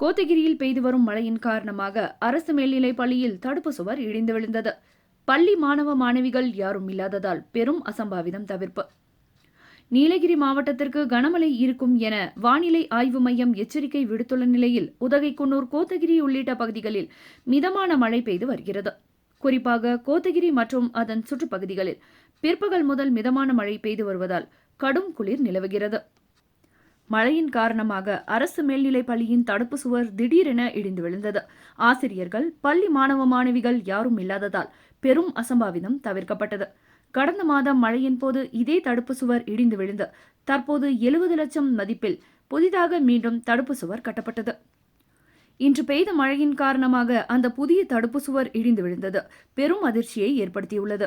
கோத்தகிரியில் பெய்து வரும் மழையின் காரணமாக அரசு மேல்நிலைப் பள்ளியில் தடுப்பு சுவர் இடிந்து விழுந்தது. பள்ளி மாணவ மாணவிகள் யாரும் இல்லாததால் பெரும் அசம்பாவிதம் தவிர்ப்பு. நீலகிரி மாவட்டத்திற்கு கனமழை இருக்கும் என வானிலை ஆய்வு மையம் எச்சரிக்கை விடுத்துள்ள நிலையில் உதகைக்குன்னூர் கோத்தகிரி உள்ளிட்ட பகுதிகளில் மிதமான மழை பெய்து வருகிறது. குறிப்பாக கோத்தகிரி மற்றும் அதன் சுற்றுப்பகுதிகளில் பிற்பகல் முதல் மிதமான மழை பெய்து வருவதால் கடும் குளிர் நிலவுகிறது. மழையின் காரணமாக அரசு மேல்நிலை பள்ளியின் தடுப்பு சுவர் திடீரென இடிந்து விழுந்தது. ஆசிரியர்கள் பள்ளி மாணவ மாணவிகள் யாரும் இல்லாததால் பெரும் அசம்பாவிதம் தவிர்க்கப்பட்டது. கடந்த மாதம் மழையின் போது இதே தடுப்பு சுவர் இடிந்து விழுந்து தற்போது எழுபது லட்சம் மதிப்பில் புதிதாக மீண்டும் தடுப்பு சுவர் கட்டப்பட்டது. இன்று பெய்த மழையின் காரணமாக அந்த புதிய தடுப்பு சுவர் இடிந்து விழுந்தது. பெரும் அதிர்ச்சியை ஏற்படுத்தியுள்ளது.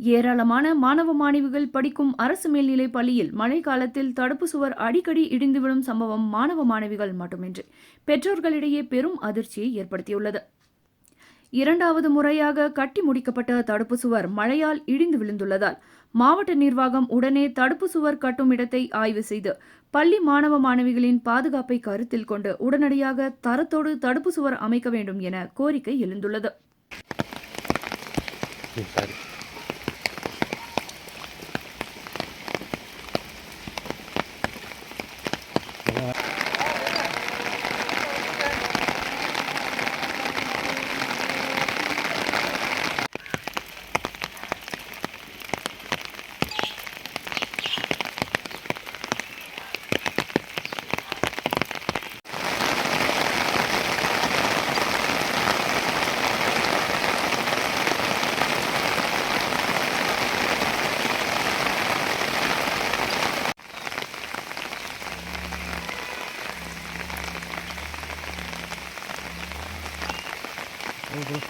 ஏராளமான மாணவ மாணவிகள் படிக்கும் அரசு மேல்நிலை பள்ளியில் மழை காலத்தில் தடுப்பு சுவர் அடிக்கடி இடிந்து விழும் சம்பவம் மாணவ மாணவிகள் மட்டுமின்றி பெற்றோர்களிடையே பெரும் அதிர்ச்சியை ஏற்படுத்தியுள்ளது. இரண்டாவது முறையாக கட்டி முடிக்கப்பட்ட தடுப்பு சுவர் மழையால் இடிந்து விழுந்துள்ளதால் மாவட்ட நிர்வாகம் உடனே தடுப்பு சுவர் கட்டும் இடத்தை ஆய்வு செய்து பள்ளி மாணவ மாணவிகளின் பாதுகாப்பை கருத்தில் கொண்டு உடனடியாக தரத்தோடு தடுப்பு சுவர் அமைக்க வேண்டும் என கோரிக்கை எழுந்துள்ளது. Uhum.